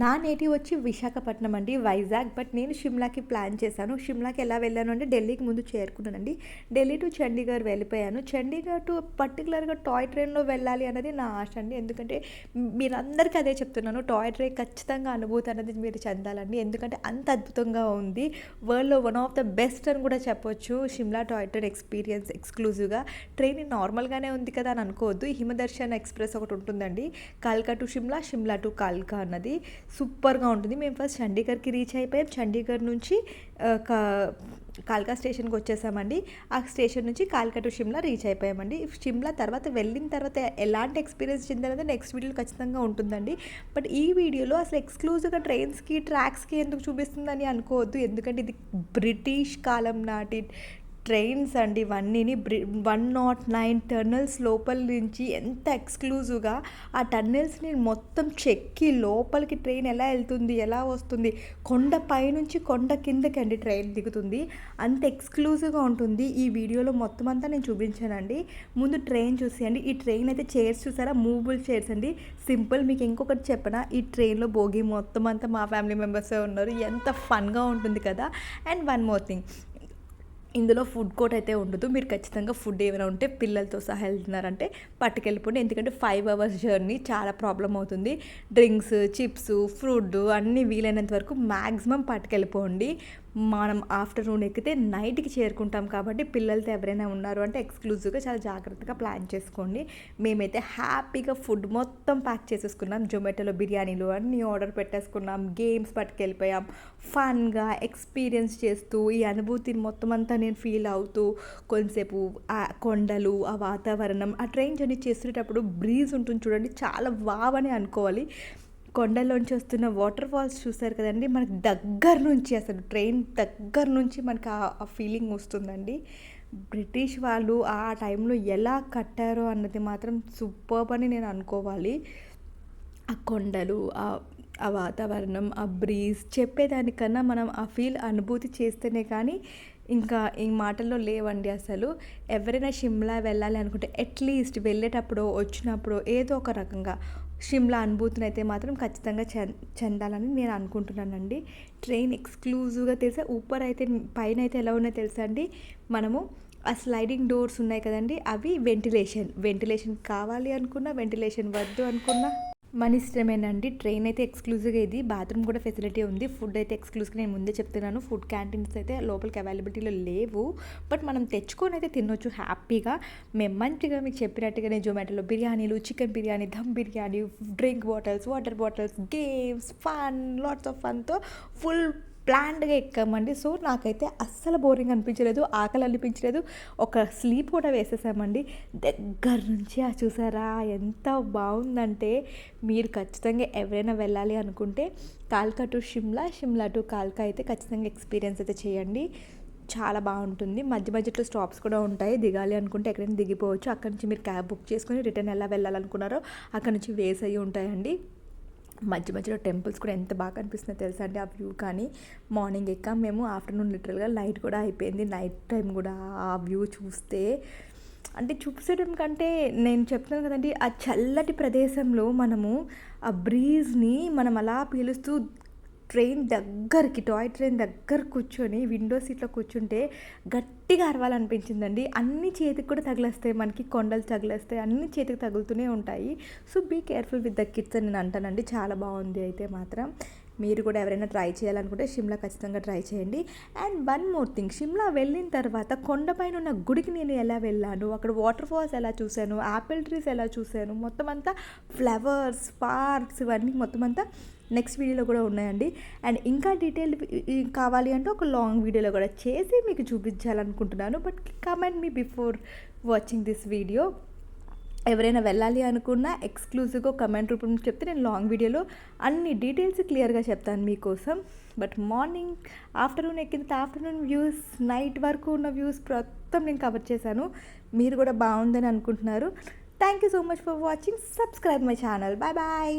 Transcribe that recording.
నా నేటివ్ వచ్చి విశాఖపట్నం అండి వైజాగ్. బట్ నేను షిమ్లాకి ప్లాన్ చేశాను. షిమ్లాకి ఎలా వెళ్ళాను అంటే ఢిల్లీకి ముందు చేరుకున్నానండి. ఢిల్లీ టు చండీగఢ్ వెళ్ళిపోయాను. చండీగఢ్ టు పర్టికులర్గా టాయ్ ట్రైన్లో వెళ్ళాలి అనేది నా ఆశ అండి. ఎందుకంటే మీరందరికీ అదే చెప్తున్నాను టాయ్ ట్రైన్ ఖచ్చితంగా అనుభూతి అనేది మీరు చెందాలండి. ఎందుకంటే అంత అద్భుతంగా ఉంది. వరల్డ్లో వన్ ఆఫ్ ద బెస్ట్ అని కూడా చెప్పొచ్చు. షిమ్లా టాయ్ ట్రైన్ ఎక్స్పీరియన్స్ ఎక్స్క్లూజివ్గా. ట్రైన్ నార్మల్గానే ఉంది కదా అని అనుకోవద్దు. హిమదర్శన్ ఎక్స్ప్రెస్ ఒకటి ఉంటుందండి. కాల్కా టు షిమ్లా షిమ్లా టు కాల్కా అన్నది. సూపర్గా ఉంటుంది. మేము ఫస్ట్ చండీగఢ్కి రీచ్ అయిపోయాం. చండీగఢ్ నుంచి కా కాల్కా స్టేషన్కి వచ్చేసామండి. ఆ స్టేషన్ నుంచి కాల్కా టు షిమ్లా రీచ్ అయిపోయామండి. షిమ్లా తర్వాత వెళ్ళిన తర్వాత ఎలాంటి ఎక్స్పీరియన్స్ చెందనేది నెక్స్ట్ వీడియోలో ఖచ్చితంగా ఉంటుందండి. బట్ ఈ వీడియోలో అసలు ఎక్స్క్లూజివ్గా ట్రైన్స్కి ట్రాక్స్కి ఎందుకు చూపిస్తుందని అనుకోవద్దు. ఎందుకంటే ఇది బ్రిటిష్ కాలం నాటి ట్రైన్స్ అండి ఇవన్నీని. బ్రి వన్ నాట్ నైన్ టర్నల్స్ లోపల నుంచి ఎంత ఎక్స్క్లూజివ్గా ఆ టన్నెల్స్ని మొత్తం చెక్కి లోపలికి ట్రైన్ ఎలా వెళ్తుంది ఎలా వస్తుంది కొండ పైనుంచి కొండ కిందకి అండి ట్రైన్ దిగుతుంది. అంత ఎక్స్క్లూజివ్గా ఉంటుంది. ఈ వీడియోలో మొత్తం అంతా నేను చూపించానండి. ముందు ట్రైన్ చూసేయండి. ఈ ట్రైన్ అయితే చైర్స్ చూసారా? మూవబుల్ చైర్స్ అండి. సింపుల్ మీకు ఇంకొకటి చెప్పనా? ఈ ట్రైన్లో భోగి మొత్తం అంతా మా ఫ్యామిలీ మెంబర్సే ఉన్నారు. ఎంత ఫన్గా ఉంటుంది కదా? అండ్ వన్ మోర్ థింగ్ ఇందులో ఫుడ్ కోర్ట్ అయితే ఉండదు. మీరు ఖచ్చితంగా ఫుడ్ ఏమైనా ఉంటే పిల్లలతో సహా వెళ్తున్నారంటే పట్టుకెళ్ళిపోండి. ఎందుకంటే ఫైవ్ అవర్స్ జర్నీ చాలా ప్రాబ్లం అవుతుంది. డ్రింక్స్ చిప్స్ ఫ్రూట్ అన్నీ వీలైనంత వరకు మ్యాక్సిమం పట్టుకెళ్ళిపోండి. మనం ఆఫ్టర్నూన్ ఎక్కితే నైట్కి చేరుకుంటాం కాబట్టి పిల్లలతో ఎవరైనా ఉన్నారు అంటే ఎక్స్క్లూజివ్గా చాలా జాగ్రత్తగా ప్లాన్ చేసుకోండి. మేమైతే హ్యాపీగా ఫుడ్ మొత్తం ప్యాక్ చేసేసుకున్నాం. జొమాటోలో బిర్యానీలు అన్నీ ఆర్డర్ పెట్టేసుకున్నాం. గేమ్స్ పట్టుకెళ్ళిపోయాం. ఫన్గా ఎక్స్పీరియన్స్ చేస్తూ ఈ అనుభూతిని మొత్తం అంతా నేను ఫీల్ అవుతూ కొంతసేపు ఆ కొండలు ఆ వాతావరణం ఆ ట్రైన్ జర్నీ చేసేటప్పుడు బ్రీజ్ ఉంటుంది చూడండి. చాలా వావ్ అని అనుకోవాలి. కొండలోంచి వస్తున్న వాటర్ ఫాల్స్ చూసారు కదండి. మనకి దగ్గర నుంచి అసలు ట్రైన్ దగ్గర నుంచి మనకి ఆ- ఫీలింగ్ వస్తుందండి. బ్రిటిష్ వాళ్ళు ఆ టైంలో ఎలా కట్టారో అన్నది మాత్రం సూపర్బ్ అని నేను అనుకోవాలి. ఆ కొండలు ఆ ఆ వాతావరణం ఆ బ్రీజ్ చెప్పేదానికన్నా మనం ఆ ఫీల్ అనుభూతి చేస్తేనే కానీ ఇంకా ఈ మాటల్లో లేవండి అసలు. ఎవరైనా షిమ్లా వెళ్ళాలి అనుకుంటే అట్లీస్ట్ వెళ్ళేటప్పుడు వచ్చినప్పుడు ఏదో ఒక రకంగా షిమ్లా అనుభూతిని అయితే మాత్రం ఖచ్చితంగా చెందాలని నేను అనుకుంటున్నానండి. ట్రైన్ ఎక్స్క్లూజివ్గా తెలుసా? ఊపర్ అయితే పైన అయితే ఎలా ఉన్నాయో తెలుసా అండి? మనము ఆ స్లైడింగ్ డోర్స్ ఉన్నాయి కదండి అవి వెంటిలేషన్. వెంటిలేషన్ కావాలి అనుకున్నా వెంటిలేషన్ వద్దు అనుకున్నా మన ఇష్టమేనండి. ట్రైన్ అయితే ఎక్స్క్లూజివ్గా ఇది. బాత్రూమ్ కూడా ఫెసిలిటీ ఉంది. ఫుడ్ అయితే ఎక్స్క్లూజివ్గా నేను ముందే చెప్తున్నాను. ఫుడ్ క్యాంటీన్స్ అయితే లోపలికి అవైలబిలిటీలో లేవు. బట్ మనం తెచ్చుకొని అయితే తినొచ్చు హ్యాపీగా. మేము మంచిగా మీకు చెప్పినట్టుగా నేను జొమాటోలో బిర్యానీలు chicken biryani dum biryani drink bottles water bottles games fun lots of ఫన్తో full ప్లాన్డ్గా ఎక్కామండి. సో నాకైతే అస్సలు బోరింగ్ అనిపించలేదు ఆకలి అనిపించలేదు. ఒక స్లీప్ కూడా వేసేసామండి. దగ్గర నుంచి ఆ చూసారా ఎంత బాగుందంటే మీరు ఖచ్చితంగా ఎవరైనా వెళ్ళాలి అనుకుంటే కాల్కా టు షిమ్లా షిమ్లా టు కాల్కా అయితే ఖచ్చితంగా ఎక్స్పీరియన్స్ అయితే చేయండి. చాలా బాగుంటుంది. మధ్య మధ్యలో స్టాప్స్ కూడా ఉంటాయి. దిగాలి అనుకుంటే ఎక్కడైనా దిగిపోవచ్చు. అక్కడ నుంచి మీరు క్యాబ్ బుక్ చేసుకొని రిటర్న్ ఎలా వెళ్ళాలనుకున్నారో అక్కడ నుంచి వేస్ అయ్యి ఉంటాయండి. మధ్య మధ్యలో టెంపుల్స్ కూడా ఎంత బాగా కనిపిస్తుందో తెలుసా అండి ఆ వ్యూ కానీ. మార్నింగ్ ఎక్కాం మేము ఆఫ్టర్నూన్ లిటరల్గా నైట్ కూడా అయిపోయింది. నైట్ టైం కూడా ఆ వ్యూ చూస్తే అంటే చూపించడం కంటే నేను చెప్తున్నాను కదండి ఆ చల్లటి ప్రదేశంలో మనము ఆ బ్రీజ్ని మనం అలా పీలుస్తూ ట్రైన్ దగ్గరికి టాయ్ ట్రైన్ దగ్గర కూర్చొని విండో సీట్లో కూర్చుంటే గట్టిగా అరవాలనిపించిందండి. అన్ని చేతికి కూడా తగిలేస్తాయి మనకి కొండలు తగిలేస్తాయి అన్ని చేతికి తగులుతూనే ఉంటాయి. So be careful with the kids అని నేను అంటానండి. చాలా బాగుంది అయితే మాత్రం. మీరు కూడా ఎవరైనా ట్రై చేయాలనుకుంటే షిమ్లా ఖచ్చితంగా ట్రై చేయండి. And one more thing Shimla వెళ్ళిన తర్వాత కొండపైన ఉన్న గుడికి నేను ఎలా వెళ్ళాను అక్కడ వాటర్ ఫాల్స్ ఎలా చూశాను యాపిల్ ట్రీస్ ఎలా చూశాను మొత్తం అంతా ఫ్లవర్స్ పార్క్స్ ఇవన్నీ మొత్తం అంతా నెక్స్ట్ వీడియోలో కూడా ఉన్నాయండి. అండ్ ఇంకా డీటెయిల్ కావాలి అంటే ఒక లాంగ్ వీడియోలో కూడా చేసి మీకు చూపించాలనుకుంటున్నాను. But comment me before watching this video. ఎవరైనా వెళ్ళాలి అనుకున్నా ఎక్స్క్లూజివ్గా కమెంట్ రూపంలో చెప్తే నేను లాంగ్ వీడియోలో అన్ని డీటెయిల్స్ క్లియర్గా చెప్తాను మీకోసం. బట్ మార్నింగ్ ఆఫ్టర్నూన్ ఎక్కిన ఆఫ్టర్నూన్ వ్యూస్ నైట్ వరకు ఉన్న వ్యూస్ మొత్తం నేను కవర్ చేశాను. మీరు కూడా బాగుందని అనుకుంటున్నారు. Thank you so much for watching. Subscribe my channel. Bye bye.